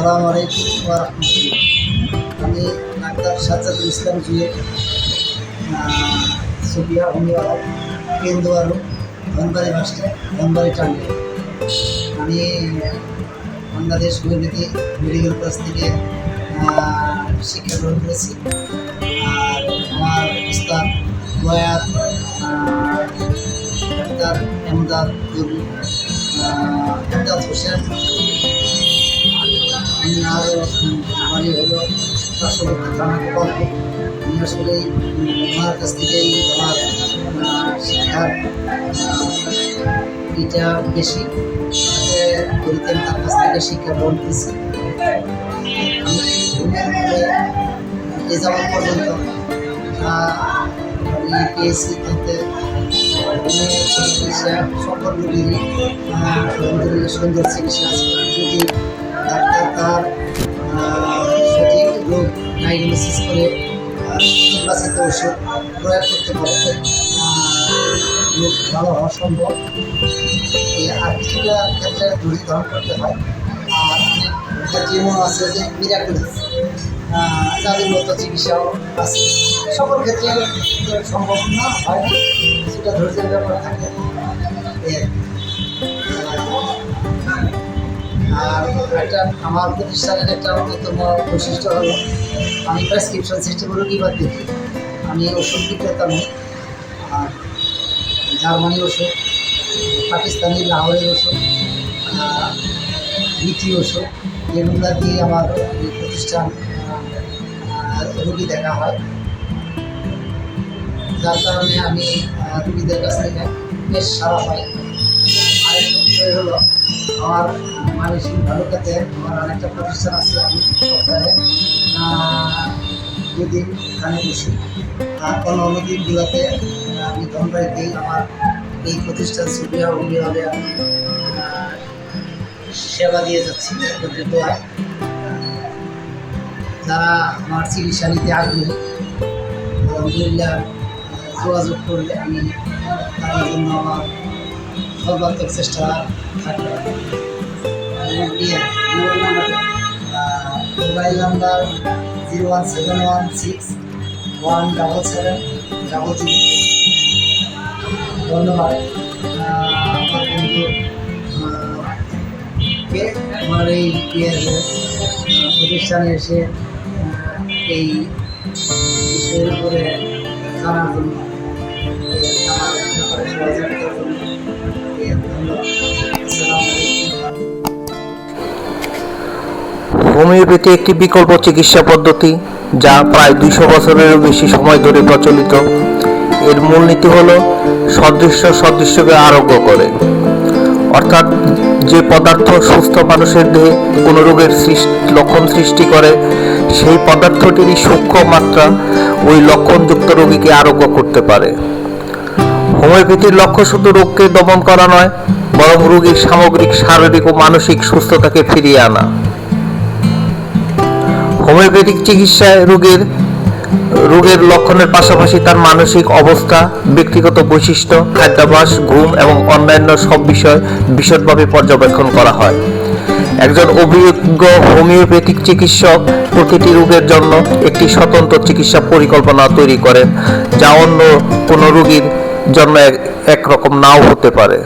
আসসালামু আলাইকুম রাহমাতুল্লাহ। আমি ডাক্তার সাজ্জাদুল ইসলাম জুয়ে সুবিয়া হোমিও কেন্দুয়ারু ধনবাড়ি বাসস্ট্যান্ড ধনবাড়ি টাঙ্গে। আমি বাংলাদেশ হোমিওপ্যাথি মেডিকেল কলেজ থেকে শিক্ষা গ্রহণ করেছি। আর আমার ইসলাম লয়ার ডাক্তার এমদাদুল আহ, এমদাদ হোসেন। আমি আরও বাড়ি হলো পার্শ্ববর্তী থানা গোপালপুর আমি আসলে আমার কাছ থেকেই আমার শিক্ষার এটা বেশি তার কাছ থেকে শিক্ষা গ্রহণ করেছি এ যাওয়ার পর্যন্ত সুন্দর চিকিৎসা তার সঠিক রোগ প্রয়োগ করতে পারে। ভালো হওয়া সম্ভব। আর কিছুটা ক্ষেত্রে ধৈর্য ধারণ করতে হয়। আর অনেক ক্ষেত্রে আছে যে মিরাকুলাস যাদের মতো চিকিৎসাও আছে। সকল ক্ষেত্রে সম্ভব না, হয় না। কিছুটা ধৈর্যের ব্যাপার থাকে। আর একটা আমার প্রতিষ্ঠানের একটা অন্যতম বৈশিষ্ট্য হলো, আমি প্রেসক্রিপশন সিস্টেম রোগীবার দেখি? আমি ওষুধ বিক্রেতা নই, আর জার্মানি ওষুধ, পাকিস্তানি, লাহোরের ওষুধ বিটি ওষুধ, এগুলো দিয়ে আমার প্রতিষ্ঠান রুগী দেখা হয়। যার কারণে আমি রুগীদের কাছ থেকে বেশ সারা আরেকটা বিষয় হলো। আমার মানসিক ভালুকাতে আমার আরেকটা প্রতিষ্ঠান আছে আমি সপ্তাহে দুদিন ওখানে বসি। আর কোনো অন্য দিনগুলোতে আহ, আমি ধনবাড়িতেই আমার এই প্রতিষ্ঠান সুবিধা অভিভাবে আমি সেবা দিয়ে যাচ্ছি ওদের দোয়ায় যারা আমার চিকিৎসা নিতে আগ্রহী আলহামদুলিল্লাহ যোগাযোগ করলে আমি তাদের জন্য আমার সর্বাত্মক চেষ্টা থাকবে mobile number zero one seven one six one double seven double zero. ধন্যবাদ। আমার বন্ধু এই প্রতিষ্ঠানে এসে এই বিষয়ের উপরে জানার জন্য আমার সহযোগিতার জন্য। হোমিওপ্যাথি একটি বিকল্প চিকিৎসা পদ্ধতি যা প্রায় দুইশো বছরেরও বেশি সময় ধরে প্রচলিত। এর মূলনীতি হল সদৃশ্য সদৃশ্যকে আরোগ্য করে। অর্থাৎ যে পদার্থ সুস্থ মানুষের দেহে কোনো রোগের লক্ষণ সৃষ্টি করে, সেই পদার্থটিরই সূক্ষ্ম মাত্রা ওই লক্ষণযুক্ত রোগীকে আরোগ্য করতে পারে। হোমিওপ্যাথির লক্ষ্য শুধু রোগকে দমন করা নয়, বরং রোগীর সামগ্রিক, শারীরিক ও মানসিক সুস্থতাকে ফিরিয়ে আনা। হোমিওপ্যাথিক চিকিৎসায় রোগীর, রোগের লক্ষণের পাশাপাশি তার মানসিক অবস্থা, ব্যক্তিগত বৈশিষ্ট্য, খাদ্যাভ্যাস, ঘুম এবং অন্যান্য সব বিষয় বিশদভাবে পর্যবেক্ষণ করা হয়। একজন অভিজ্ঞ হোমিওপ্যাথিক চিকিৎসক প্রতিটি রোগের জন্য একটি স্বতন্ত্র চিকিৎসা পরিকল্পনা তৈরি করেন, যা অন্য কোনো রোগীর জন্য একরকম নাও হতে পারে।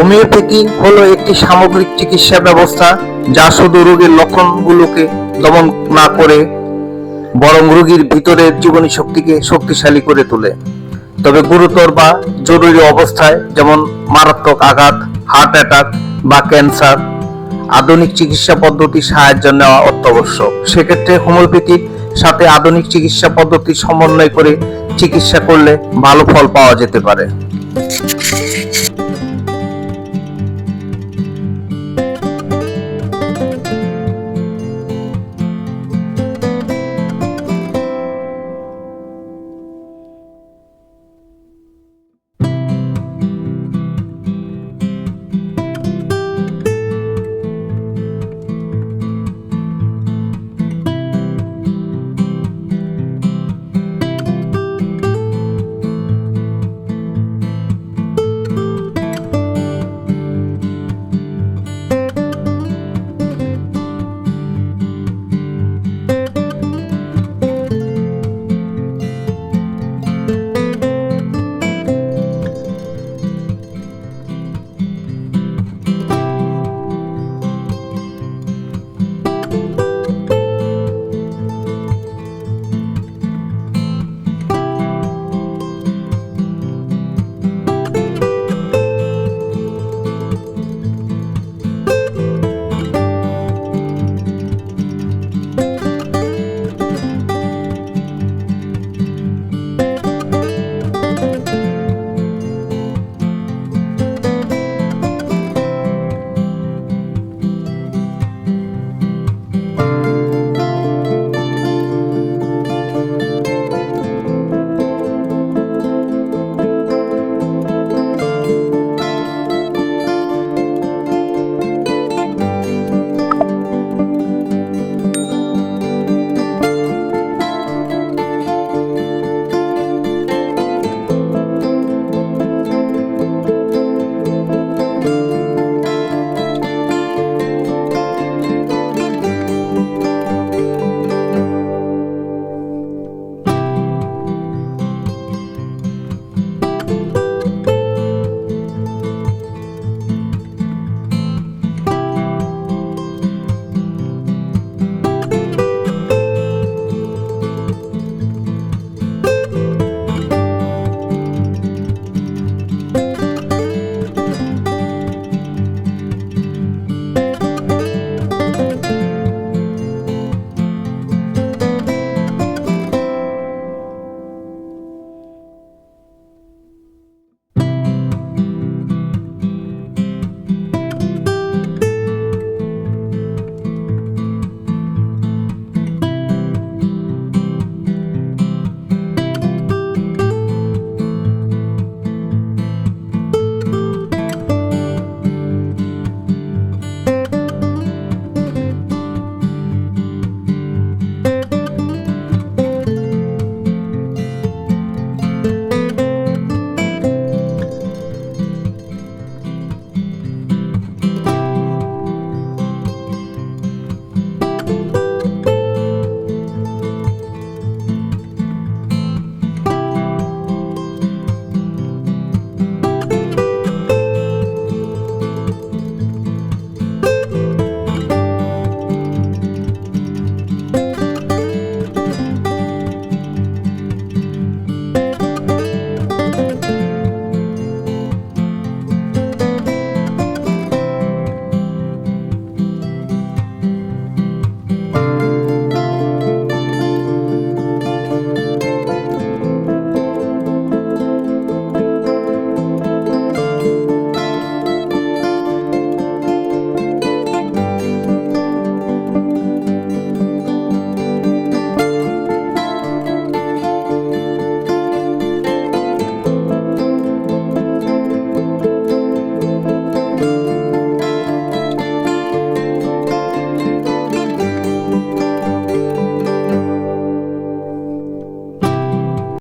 হোমিওপ্যাথি হলো একটি সামগ্রিক চিকিৎসা ব্যবস্থা যা শুধু রোগের লক্ষণগুলোকে দমন না করে, বরং রোগীর ভিতরের জীবনী শক্তিকে শক্তিশালী করে তোলে। তবে গুরুতর বা জরুরি অবস্থায়, যেমন মারাত্মক আঘাত, হার্ট অ্যাটাক বা ক্যান্সার, আধুনিক চিকিৎসা পদ্ধতি সাহায্য নেওয়া অত্যাবশ্যক। সেক্ষেত্রে হোমিওপ্যাথির সাথে আধুনিক চিকিৎসা পদ্ধতি সমন্বয় করে চিকিৎসা করলে ভালো ফল পাওয়া যেতে পারে।